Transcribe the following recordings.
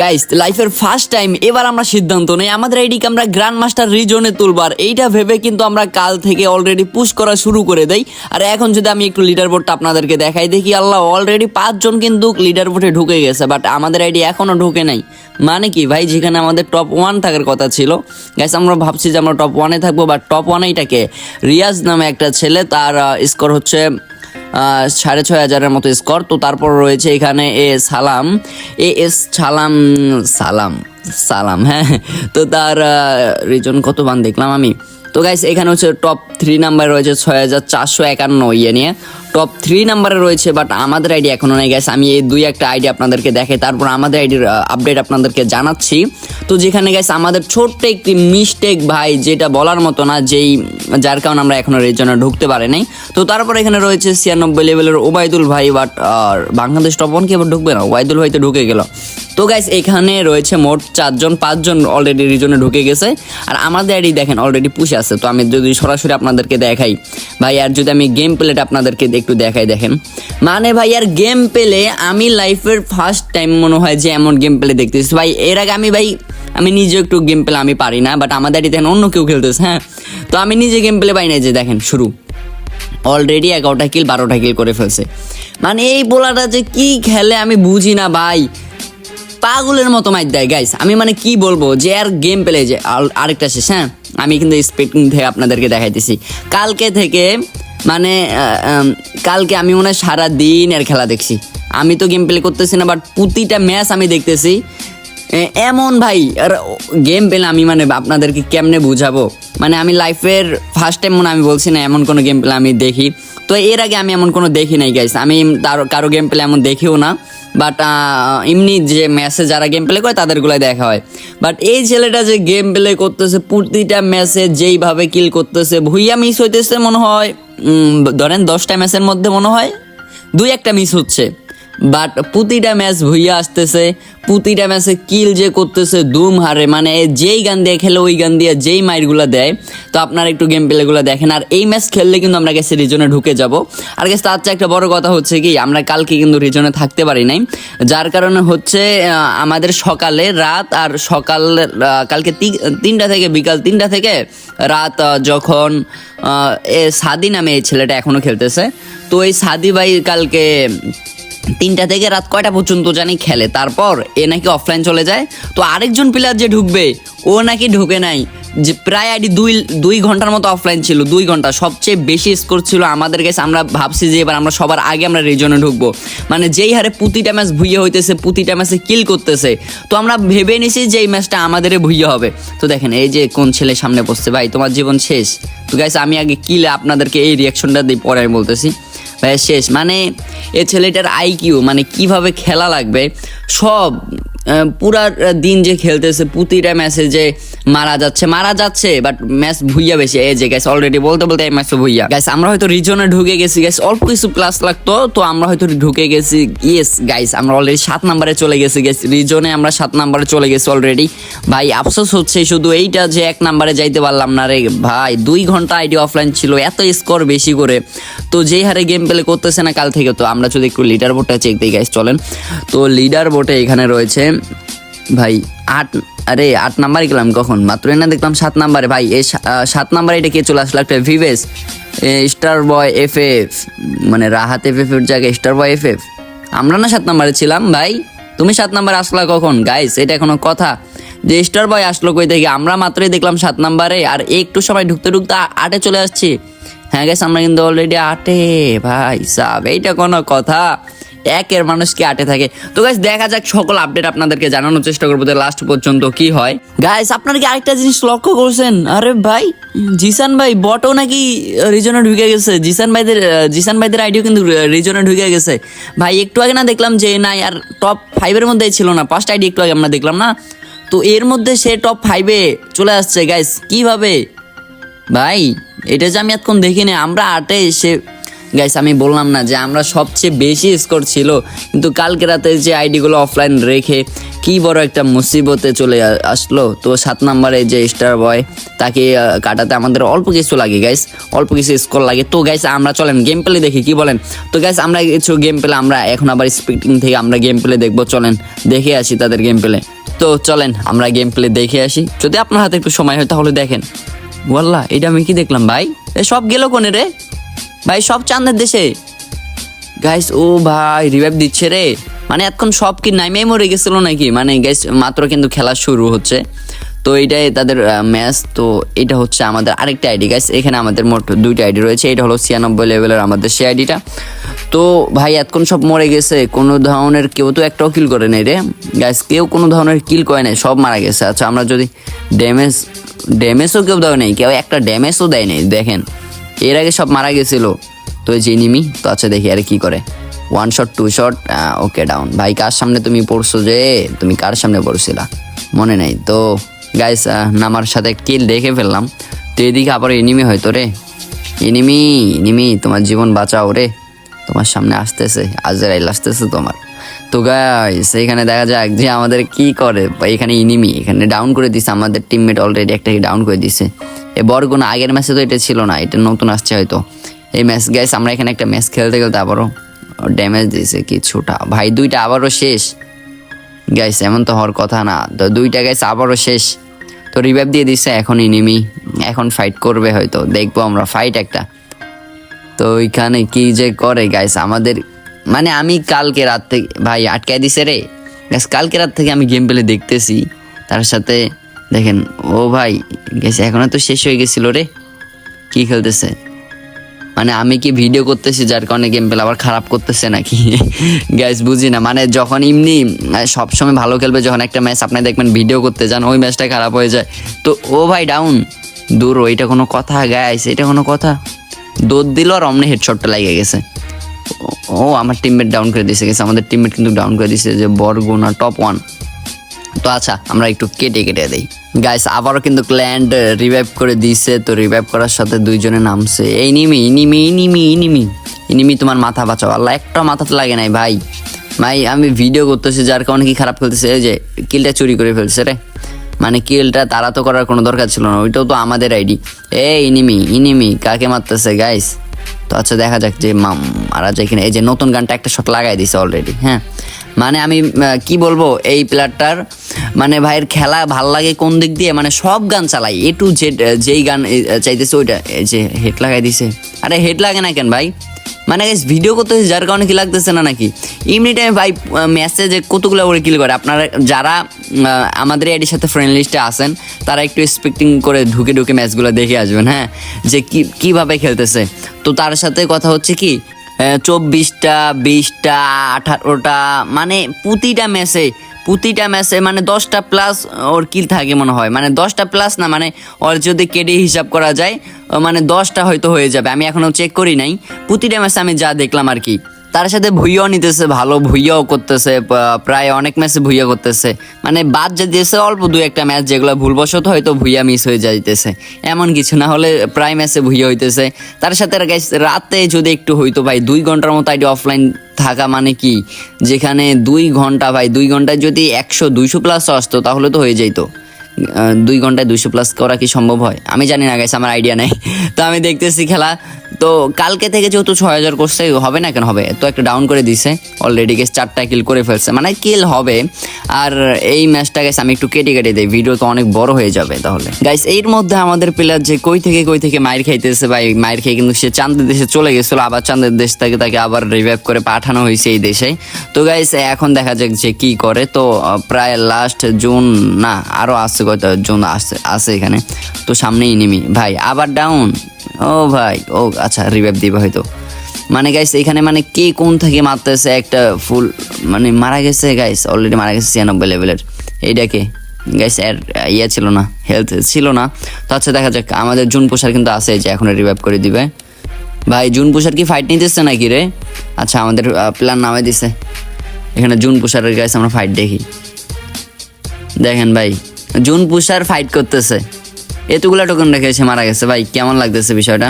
Guys লাইফের first time এবার আমরা সিদ্ধান্ত নেই। আমাদের আইডিকে আমরা গ্র্যান্ড মাস্টার রিজনে তুলবার। এইটা ভেবে কিন্তু আমরা কাল থেকে অলরেডি পুশ করা শুরু করে দেই। আর এখন যদি আমি একটু লিডার বোর্ডটা আপনাদেরকে দেখাই, দেখি আল্লাহ অলরেডি পাঁচজন কিন্তু লিডার বোর্ডে ঢুকে গেছে বাট আমাদের আইডি এখনও ঢুকে নাই। মানে কি ভাই, যেখানে আমাদের টপ ওয়ান থাকার কথা ছিল। গাইস আমরা ভাবছি যে আমরা টপ ওয়ানে থাকব বাট টপ ওয়ানে এটাকে রিয়াজ নামে একটা ছেলে, তার স্কোর হচ্ছে সাড়ে ছয় হাজারের মতো স্কোর তো তারপর রয়েছে এখানে এ সালাম। এ এস সালাম সালাম সালাম হ্যাঁ। তো তার রিজন কত বান দেখলাম আমি। তো গাইস এখানে হচ্ছে টপ থ্রি নাম্বার রয়েছে ছয় হাজার চারশো একান্ন ইয়ে নিয়ে। টপ থ্রি নাম্বারে রয়েছে বাট আমাদের আইডি এখনও নেই গাইস আমি এই দুই একটা আইডি আপনাদেরকে দেখাই, তারপর আমাদের আইডির আপডেট আপনাদেরকে জানাচ্ছি। তো যেখানে গাইস আমাদের ছোট্ট একটি মিস্টেক ভাই, যেটা বলার মতো না, যেই, যার কারণে আমরা এখনও রিজনে ঢুকতে পারি নাই। তো তারপর এখানে রয়েছে ছিয়ানব্বই লেভেলের ওবায়দুল ভাই বাট বাংলাদেশ টপ ওয়ান কি আবার ঢুকবে না? ওবায়দুল ভাই তো ঢুকে গেল। তো গাইস এখানে রয়েছে মোট চারজন, পাঁচজন অলরেডি রিজনে ঢুকে গেছে। আর আমাদের আইডি দেখেন অলরেডি পুষে আছে। তো আমি যদি সরাসরি আপনাদেরকে দেখাই, ভাই, আর যদি আমি গেম প্লেটা আপনাদেরকে একটু দেখাই, দেখেন। মানে ভাই, আর গেম পেলে আমি লাইফের ফার্স্ট টাইম মনে হয় যে এমন গেম পেলে দেখতেছি। ভাই, এর আগে আমি, ভাই, আমি নিজে একটু গেম পেলে আমি পারি না বাট আমাদের দেখেন অন্য কেউ খেলতেছে হ্যাঁ? তো আমি নিজে গেম পেলে পাই না যে দেখেন, শুরু। অলরেডি এগারোটা কিল বারোটা কিল করে ফেলছে। মানে এই বোলাটা যে কি খেলে আমি বুঝি না, ভাই। পাগলের মতো মাইর দেয় গাইস আমি মানে কি বলব, যে আর গেম পেলে যে আর- আরেকটা শেষ হ্যাঁ? আমি কিন্তু স্পিডিং থেকে আপনাদেরকে দেখাইতেছি। কালকে থেকে মানে কালকে আমি মনে হয় সারা দিন এর খেলা দেখছি। আমি তো গেম প্লে করতেছি না বাট প্রতিটা ম্যাচ আমি দেখতেছি। এমন ভাই, আর গেম পেলে আমি মানে আপনাদেরকে কেমনে বুঝাবো? মানে আমি লাইফের ফার্স্ট টাইম মনে আমি বলছি না, এমন কোনো গেম প্লে আমি দেখি। তো এর আগে আমি এমন কোনো দেখি নাই গাইস আমি তার- কারও গেম প্লে এমন দেখিও না বাট এমনি যে ম্যাচে যারা গেম প্লে করে, তাদেরগুলাই দেখা হয়। বাট এই ছেলেটা যে গেম প্লে করতেছে, প্রতিটা ম্যাচে যেইভাবে কিল করতেছে, ভুইয়া মিস হইতেছে মনে হয়। ধরেন দশটা ম্যাচের মধ্যে মনে হয় দুই একটা মিস হচ্ছে। বাট প্রতিটা ম্যাচ ভুইয়া আসতেছে, প্রতিটা ম্যাচে কিল যে করতেছে দুম হারে। মানে যেই গান দিয়ে খেলে, ওই গান দিয়ে যেই মাইরগুলো দেয়, তো আপনারা একটু গেম প্লেগুলো দেখেন। আর এই ম্যাচ খেললে কিন্তু আমরা গেছে রিজনে ঢুকে যাব। আর গেছে তার চেয়ে একটা বড় কথা হচ্ছে কি, আমরা কালকে কিন্তু রিজনে থাকতে পারি নাই। যার কারণে হচ্ছে আমাদের সকালে রাত আর সকাল কালকে তিনটা থেকে, বিকাল তিনটা থেকে রাত যখন এ সাদি নামে এই ছেলেটা এখনও খেলতেছে, তো এই সাদি ভাই কালকে তিনটা থেকে রাত কয়টা পর্যন্ত জানি খেলে। তারপর এ নাকি অফলাইন চলে যায়। তো আরেকজন প্লেয়ার যে ঢুকবে, ও নাকি ঢুকে নাই। যে প্রায় আইডি দুই দুই ঘণ্টার মতো অফলাইন ছিল, দুই ঘণ্টা। সবচেয়ে বেশি স্কোর ছিল আমাদের কাছে। আমরা ভাবছি যে এবার আমরা সবার আগে আমরা রিজনে ঢুকবো। মানে যেই হারে প্রতিটা ম্যাচ ভুইয়ে হইতেছে, প্রতিটা ম্যাচে কিল করতেছে। তো আমরা ভেবে নিছি যে এই ম্যাচটা আমাদেরই ভুইয়ে হবে। তো দেখেন, এই যে কোন ছেলে সামনে বসছে। ভাই, তোমার জীবন শেষ। তো গাইস আমি আগে কিলে আপনাদেরকে এই রিয়াকশনটা দিই, পরে আমি বলতেছি। শেষ। মানে এ ছেলেটার আইকিউ মানে কীভাবে খেলা লাগবে সব পুরা দিন যে খেলতেছে প্রতিটা ম্যাচে যে মারা যাচ্ছে মারা যাচ্ছে বাট ম্যাচ ভুইয়া বেশি। এই যে গ্যাস অলরেডি বলতে বলতে এই ম্যাচে ভুইয়া। গাইস আমরা হয়তো রিজনে ঢুকে গেছি গ্যাস অল্প কিছু প্লাস লাগতো, তো আমরা হয়তো ঢুকে গেছি। ইয়েস গাইস আমরা অলরেডি সাত নাম্বারে চলে গেছি গ্যাস রিজনে আমরা সাত নাম্বারে চলে গেছি অলরেডি ভাই, আফসোস হচ্ছে শুধু এইটা যে এক নাম্বারে যাইতে পারলাম না রে। ভাই, দুই ঘণ্টা আইডি অফলাইন ছিল, এত স্কোর বেশি করে। তো যেই হারে গেম প্লে করতেছে না কাল থেকে, তো আমরা যদি একটু লিডার বোর্ডটা চেক দিই গাইস চলেন। তো লিডার বোর্ডে এখানে রয়েছে ভাই, আট, আরে আট নাম্বারে গেলাম কখন? মাত্র না দেখলাম সাত নাম্বারে। ভাই, এই সাত নাম্বারে এটা কে চলে আসলো? একটা ভিভেস। স্টার বয় এফ এফ মানে রাহাত এফ এফ এর জায়গায় স্টার বয় এফ এফ আমরা না সাত নাম্বারে ছিলাম, ভাই। তুমি সাত নাম্বারে আসলা কখন? গাইস এটা কোনো কথা। যে স্টার বয় আসলো কই থেকে? আমরা মাত্রই দেখলাম সাত নাম্বারে, আর একটু সময় ঢুকতে ঢুকতে আটে চলে আসছি। হ্যাঁ গেছে আমরা কিন্তু অলরেডি আটে। ভাই, সাব, এইটা কোনো কথা। একের মানুষ কি আটে থাকে? তো গাইস দেখা যাক সকল আপডেট আপনাদেরকে জানানোর চেষ্টা করব লাস্ট পর্যন্ত কি হয়। গাইস আপনারা কি আরেকটা জিনিস লক্ষ্য করছেন? আরে ভাই, জিসান ভাই বটও নাকি রিজনে ঢুকে গেছে? জিসান ভাইদের জিসান ভাইদের আইডিও কিন্তু রিজনে ঢুকে গেছে। ভাই, একটু আগে না দেখলাম যে, নাই, আর টপ ফাইভের মধ্যেই ছিল না। ফার্স্ট আইডি একটু আগে আমরা দেখলাম না? তো এর মধ্যে সে টপ ফাইভে চলে আসছে গাইস কীভাবে? ভাই, এটা যে আমি এতক্ষণ দেখিনি, আমরা আটে এসে গাইস আমি বললাম না যে আমরা সবচেয়ে বেশি স্কোর ছিল, কিন্তু কালকে রাতে যে আইডিগুলো অফলাইন রেখে কি বড় একটা মুসিবতে চলে আসলো, তো সাত নম্বরে যে স্টার বয় তাকে কাটাতে আমাদের অল্প কিছু লাগে গাইস অল্প কিছু স্কোর লাগে। তো গাইস আমরা চলেন গেম প্লে দেখি, কি বলেন? তো গাইস আমরা কিছু গেম প্লে আমরা এখন আবার স্পিকিং থেকে আমরা গেম প্লে দেখব, চলেন, দেখে আসি তাদের গেম প্লে তো চলেন, আমরা গেম প্লে দেখে আসি। যদি আপনার হাতে একটু সময় হয়, তাহলে দেখেন। বললা এটা আমি কি দেখলাম ভাই? এ সব গেল কোনে রে? ভাই, সব চাঁদের দেশে। গাইস ও ভাই রিভাইভ দিচ্ছে রে। মানে এতক্ষণ সব কি নাইমেই মরে গেছিল নাকি? মানে গাইস মাত্র কিন্তু খেলা শুরু হচ্ছে। তো এইটাই তাদের ম্যাচ তো এটা হচ্ছে আমাদের আরেকটা আইডি গাইস এখানে আমাদের মোট দুইটা আইডি রয়েছে। এটা হলো ছিয়ানব্বই লেভেলের আমাদের সেই আইডিটা তো ভাই, এতক্ষণ সব মরে গেছে। কোনো ধরনের কেউ তো একটাও কিল করে নেই রে। গাইস কেউ কোনো ধরনের কিল করে নাই, সব মারা গেছে। আচ্ছা আমরা যদি ড্যামেজ ড্যামেজও কেউ দেওয়া নেই, কেউ একটা ড্যামেজও দেয় নেই, দেখেন। এর আগে সব মারা গেছিল। তো এই যে নিমি, তো আচ্ছা দেখি আর কি করে। One shot two shot okay down ভাই, কার সামনে তুমি পড়ছো যে? তুমি কার সামনে পড়ছিলা? মনে নেই। তো গাইস নামার সাথে কিল দেখে ফেললাম। তো এদিকে আবার এনিমি হয়তো রে। এনিমি এনিমি তোমার জীবন বাঁচাও রে। তোমার সামনে আসতেছে, আজরাইল আসতেছে তোমার। তো গাইস এখানে দেখা যাক যে আমাদের কি করে। এখানে ইনিমি এখানে ডাউন করে দিছে, আমাদের টিমমেট অলরেডি একটা ডাউন করে দিছে। এ বরগুনা আগের ম্যাচে তো এটা ছিল না, এটা নতুন আসছে হয়তো। এই ম্যাচ গাইস আমরা এখানে একটা ম্যাচ খেলতে খেলতে আবারও ড্যামেজ দিয়েছে কিছুটা। ভাই, দুইটা আবারও শেষ। গাইস এমন তো হওয়ার কথা না। তো দুইটা গাইস আবারও শেষ। তো রিভাইভ দিয়ে দিছে, এখন ইনিমি এখন ফাইট করবে হয়তো। দেখব আমরা ফাইট একটা। তো ওইখানে কি যে করে গাইস আমাদের মানে আমি কালকে রাত থেকে, ভাই আটকায় দিছে রে। গাইস কালকে রাত থেকে আমি গেম পেলে দেখতেছি। তার সাথে, দেখেন, ও ভাই গেছে এখনও তো শেষ হয়ে গেছিল রে। কি খেলতেছে? মানে আমি কি ভিডিও করতেছি যার কারণে গেম পেলে আবার খারাপ করতেছে নাকি? গ্যাস বুঝি না। মানে যখন এমনি সবসময় ভালো খেলবে, যখন একটা ম্যাচ আপনি দেখবেন ভিডিও করতে যান, ওই ম্যাচটা খারাপ হয়ে যায়। তো ও ভাই ডাউন দূর, ওইটা কোনো কথা গ্যাস এটা কোনো কথা? দৌড় দিল আর অমনি হেডশটটা লেগে গেছে। ও- আমার টিমমেট ডাউন করে দিয়েছে গেছে। আমাদের টিমমেট কিন্তু ডাউন করে দিয়েছে যে বরগুনা টপ ওয়ান তো আচ্ছা আমরা একটু কেটে কেটে দিই। গাইস আবারও কিন্তু ক্ল্যান্ড রিভাইভ করে দিয়েছে তো রিভাইভ করার সাথে দুইজনে নামছে। এই নিমি ইনিমি ইনিমি ইনিমি ইনিমি তোমার মাথা বাঁচাও। আল্লাহ, একটা মাথাতে লাগে নাই, ভাই। ভাই, আমি ভিডিও করতেছি, যার কারণে কি খারাপ খেলতেছে এই যে কিলটা চুরি করে ফেলছে রে। মানে কিলটা তারা তো করার কোনো দরকার ছিল না, ওইটাও তো আমাদের আইডি। এ ইনিমি ইনিমি, কাকে মারতেছে গাইস তো আচ্ছা দেখা যাক যে মারা যায় কিনা। এই যে নতুন গানটা একটা শট লাগাই দিছে অলরেডি হ্যাঁ। মানে আমি কি বলব, এই প্লেয়ারটার মানে ভাইয়ের খেলা ভালো লাগে কোন দিক দিয়ে? মানে সব গান চালাই এ টু জেড যেই গান চাইতেছে ওইটা যে হেড লাগাই দিছে। আরে হেড লাগে না কেন ভাই? মানে গাইস ভিডিও করতেছি, যার কারণে কি লাগতেছে না নাকি? এমনি টাইমে ভাই মেসেজে কতগুলো করে কিল করে? আপনারা যারা আমাদের এডির সাথে ফ্রেন্ড লিস্টে আসেন তারা একটু এক্সপেক্টিং করে ঢুকে ঢুকে ম্যাচগুলো দেখে আসবেন হ্যাঁ? যে কি, কীভাবে খেলতেছে? তো তার সাথে কথা হচ্ছে কি চব্বিশটা, বিশটা, আঠারোটা মানে প্রতিটা ম্যাচে প্রতিটা ম্যাচে মানে দশটা প্লাস ওর কিল থাকে মনে হয়। মানে দশটা প্লাস না মানে ওর যদি কেডি হিসাব করা যায় মানে দশটা হয়তো হয়ে যাবে। আমি এখনও চেক করি নাই। প্রতিটা ম্যাচে আমি যা দেখলাম আর কি। তার সাথে ভুইয়াও নিতেছে, ভালো ভুইয়াও করতেছে প্রায় অনেক ম্যাচে ভুইয়া করতেছে। মানে বাদ যে দিয়েছে, অল্প দু একটা ম্যাচ যেগুলো ভুলবশত হয়তো ভুইয়া মিস হয়ে যাইতেছে। এমন কিছু না হলে প্রায় ম্যাচে ভুইয়া হইতেছে। তার সাথে রাতে যদি একটু হইতো ভাই, দুই ঘণ্টার মতো আইডি অফলাইন থাকা মানে কি? যেখানে দুই ঘণ্টা ভাই, দুই ঘন্টায় যদি একশো দুইশো প্লাস আসতো, তাহলে তো হয়ে যাইতো। দুই ঘন্টায় দুইশো প্লাস করা কি সম্ভব হয়? আমি জানি না গেছে আমার আইডিয়া নেই। তো আমি দেখতেছি খেলা তো কালকে থেকে যেহেতু ছয় হাজার করছে হবে না কেন? হবে। তো একটা ডাউন করে দিছে। অলরেডি গেছে চারটা কিল করে ফেলছে। মানে কিল হবে। আর এই ম্যাচটা গেছে আমি একটু কেটে কেটে দিই। ভিডিও তো অনেক বড় হয়ে যাবে তাহলে। গাইস এর মধ্যে আমাদের প্লেয়ার যে কই থেকে কই থেকে মায়ের খাইতেছে ভাই মায়ের খেয়ে কিন্তু সে চাঁদের দেশে চলে গেছিল। আবার চাঁদের দেশ থেকে তাকে আবার রিভাইভ করে পাঠানো হয়েছে এই দেশে। তো গাইস এখন দেখা যাক যে কি করে। তো প্রায় লাস্ট জুন না, আরও আছে কত জুন আসছে আছে এখানে। তো সামনেই নিমি ভাই, আবার ডাউন ও ভাই, ও আচ্ছা রিভাইভ দিবে হয়তো। মানে গাইস এখানে মানে কে কোন থেকে মারতেছে একটা ফুল মানে মারা গেছে গাইস অলরেডি মারা গেছে ছিয়ানব্বই লেভেলের এইটাকে গাইস এর ইয়ে ছিল না হেলথ ছিল না। তো আচ্ছা দেখা যাক, আমাদের জুন পোষার কিন্তু আছে যে এখন রিভাইভ করে দিবে। ভাই, জুন পোষার কি ফাইট নিতেছে নাকি রে? আচ্ছা আমাদের প্ল্যান নামে দিছে। এখানে জুন পোষারের গাইস আমরা ফাইট দেখি। দেখেন ভাই, জুন পুষার ফাইট করতেছে। এতগুলা টোকন রেখে সে মারা গেছে। ভাই, কেমন লাগতেছে বিষয়টা?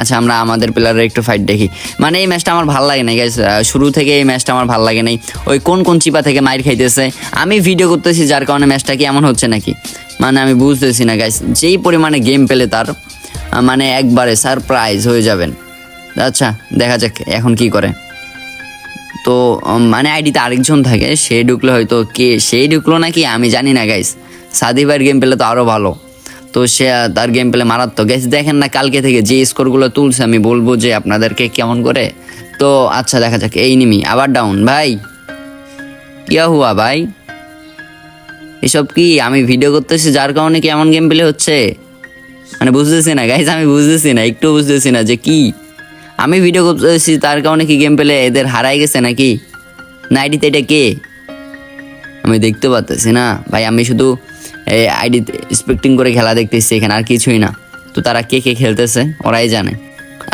আচ্ছা আমরা আমাদের প্লেয়ারের একটু ফাইট দেখি। মানে এই ম্যাচটা আমার ভালো লাগে না গাইস শুরু থেকে এই ম্যাচটা আমার ভালো লাগে নাই। ওই কোন কোন চিপা থেকে মাইর খাইতেছে? আমি ভিডিও করতেছি, যার কারণে ম্যাচটা কি এমন হচ্ছে নাকি? মানে আমি বুঝতেছি না গাইস যেই পরিমাণে গেম পেলে তার মানে একবারে সারপ্রাইজ হয়ে যাবেন। আচ্ছা দেখা যাক এখন কি করে। তো মানে আইডিতে আরেকজন থাকে, সে ঢুকলে হয়তো কে সেই ঢুকলো নাকি আমি জানি না গাইস সাদি ভাইয়ের গেম পেলে তো আরও ভালো। তো সে তার গেম পেলে মারাত্মক। গাইস দেখেন না কালকে থেকে যে স্কোরগুলো তুলছে, আমি বলব যে আপনাদেরকে কেমন করে। তো আচ্ছা দেখা যাক, এই নিমি, আবার ডাউন ভাই। কিয়া হুয়া ভাই? এসব কি, আমি ভিডিও করতেছি যার কারণে কি এমন গেম পেলে হচ্ছে? মানে বুঝতেছি না গাইজ আমি বুঝতেছি না, একটু বুঝতেছি না যে কি। আমি ভিডিও করতেছি তার কারণে কি গেম পেলে এদের হারাই গেছে নাকি? নাইডিতে এটা কে? আমি দেখতে পাচ্তেছি না। ভাই, আমি শুধু আইডি স্পেক্টিং করে খেলা দেখতেছি এখানে, আর কিছুই না। তো তারা কে কে খেলতেছে, ওরাই জানে।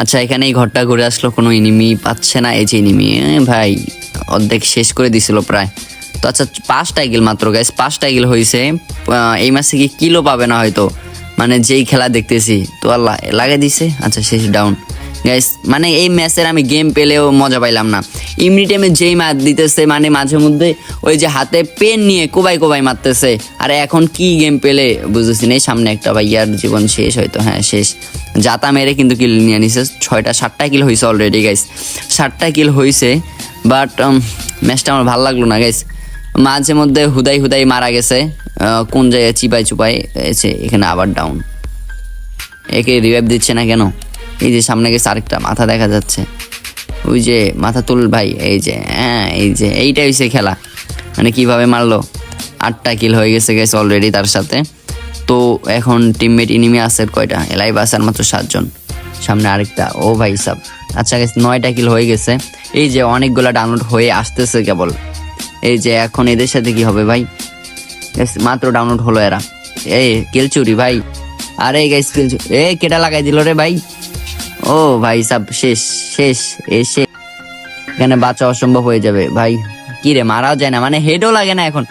আচ্ছা এখানে এই ঘরটা ঘুরে আসলো, কোনো এনিমি পাচ্ছে না? এই যে এনিমি ভাই, অর্ধেক শেষ করে দিছিল প্রায়। তো আচ্ছা পাঁচটা গিল মাত্র গাইস পাঁচটা গিল হয়েছে এই মাসে কি কিলো পাবে না হয়তো? মানে যেই খেলা দেখতেছি, তো আল্লাহ, লাগাই দিছে? আচ্ছা শেষ ডাউন গাইস মানে এই ম্যাচের আমি গেম পেলেও মজা পাইলাম না। এমনি টাইমে যেই ম্যাচ দিতেছে মানে মাঝে মধ্যে ওই যে হাতে পেন নিয়ে কোবাই কোবাই মারতেছে। আর এখন কি গেম পেলে, বুঝতেছি না। সামনে একটা ভাইয়ার জীবন শেষ হয়তো হ্যাঁ শেষ। যাতা মেরে কিন্তু কিল নিয়ে নিছে ছয়টা, সাতটা কিল হয়েছে অলরেডি গাইস সাতটা কিল হয়েছে বাট ম্যাচটা আমার ভালো লাগল না গাইস মাঝে মধ্যে হুদাই হুদাই মারা গেছে। কোন জায়গায় চিপাই চুপাই এখানে আবার ডাউন একে রিভাইভ দিচ্ছে না কেন? এই যে সামনে গেছে আরেকটা মাথা দেখা যাচ্ছে। ওই যে মাথা তুল ভাই, এই যে হ্যাঁ এই যে এইটা হয়েছে খেলা। মানে কীভাবে মারলো? আটটা কিল হয়ে গেছে গেছে অলরেডি তার সাথে। তো এখন টিমমেট ইনিমি আছে কয়টা? এলাই বাস আর মাত্র সাতজন। সামনে আরেকটা, ও ভাই সাব। আচ্ছা গেছে নয়টা কিল হয়ে গেছে। এই যে অনেকগুলা ডাউনলোড হয়ে আসতেছে কেবল। এই যে এখন এদের সাথে কি হবে ভাই? মাত্র ডাউনলোড হলো এরা। এই কেলচুরি ভাই। আরে গাইস কেলচু এ কেটা লাগাই দিল রে ভাই? ও ভাই সব, শেষ শেষ, এসে এখানে বাচ্চা অসম্ভব হয়ে যাবে। ভাই, কি রে, মারাও যায় না মানে হেডও লাগে না এখন।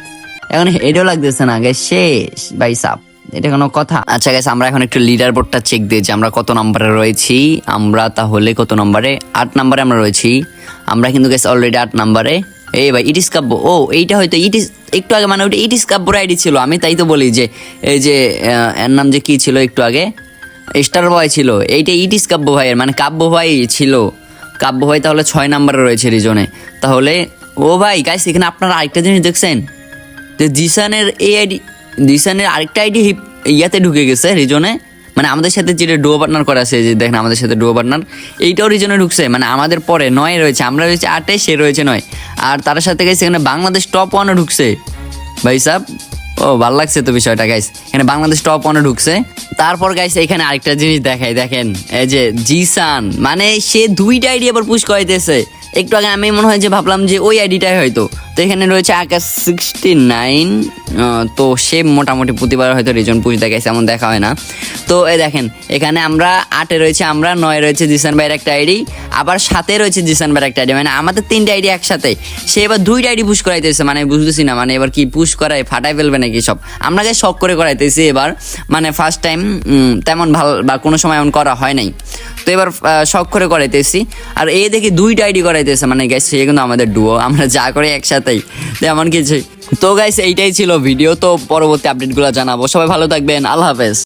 এখন হেডও লাগতেছে না গাইস শেষ। ভাই সাপ এটা কোনো কথা? আচ্ছা গেছে আমরা এখন একটু লিডার বোর্ডটা চেক যে আমরা কত নম্বরে রয়েছি। আমরা তাহলে কত নম্বরে? আট নম্বরে আমরা রয়েছি। আমরা কিন্তু গেছি অলরেডি আট নম্বরে। এই ভাই ইটিস কাব্য। ও, এইটা হয়তো ইটিস একটু আগে মানে ওটা ইটিস কাব্যর আইডি ছিল। আমি তাই তো বলি যে, এই যে এর নাম যে কি ছিল একটু আগে? স্টার বয় ছিল। এইটা ইটিস কাব্য ভাইয়ের মানে কাব্য ভাই ছিল। কাব্য ভাই তাহলে ছয় নম্বরে রয়েছে রিজনে। তাহলে, ও ভাই গাইস এখানে আপনারা আরেকটা জিনিস দেখছেন? যে জিসানের এই আইডি, জিসানের আরেকটা আইডি ইয়াতে ঢুকে গেছে রিজনে। মানে আমাদের সাথে যেটা ডুয়ো পার্টনার করা আছে, যে দেখেন আমাদের সাথে ডুয়ো পার্টনার এইটাও রিজনে ঢুকছে। মানে আমাদের পরে নয় রয়েছে, আমরা রয়েছে আটে, সে রয়েছে নয়। আর তার সাথে গেছে এখানে বাংলাদেশ টপ ওয়ানও ঢুকছে। ভাই সাহ ও, ভালো লাগছে তো বিষয়টা গাইস এখানে বাংলাদেশ টপ ওয়ানে ঢুকছে। তারপর গাইস এখানে আরেকটা জিনিস দেখাই, দেখেন। এই যে, জিসান মানে সে দুইটা আইডি আবার পুশ করাইতেছে। একটু আগে আমি মনে হয় যে ভাবলাম যে ওই আইডিটাই হয়তো। তো এখানে রয়েছে আকাশ সিক্সটি নাইন তো সে মোটামুটি প্রতিবার হয়তো রিজন পুশ দেখাইছে, এমন দেখা হয় না। তো এই দেখেন, এখানে আমরা আটে রয়েছে, আমরা নয় রয়েছে জিসান ভাইয়ের একটা আইডি, আবার সাথে রয়েছে জিসান ভাইয়ের একটা আইডি মানে আমাদের তিনটা আইডি একসাথে। সে এবার দুইটা আইডি পুশ করাইতেছে মানে বুঝতেছি না মানে এবার কি পুশ করায় ফাটাই ফেলবে নাকি সব? আমরা গায়ে শখ করে করাইতেছি এবার মানে ফার্স্ট টাইম তেমন ভালো বা কোনো সময় এমন করা হয় নাই। তো এবার শখ করে করাইতেছি, আর এ দেখি দুইটা আইডি করাইতেছে মানে গাইস সে কিন্তু আমাদের ডুয়ো আমরা যা করি একসাথেই। তেমন কিছু তো গাইস এইটাই ছিল ভিডিও তো পরবর্তী আপডেটগুলো জানাব। সবাই ভালো থাকবেন আল্লাহ হাফেজ।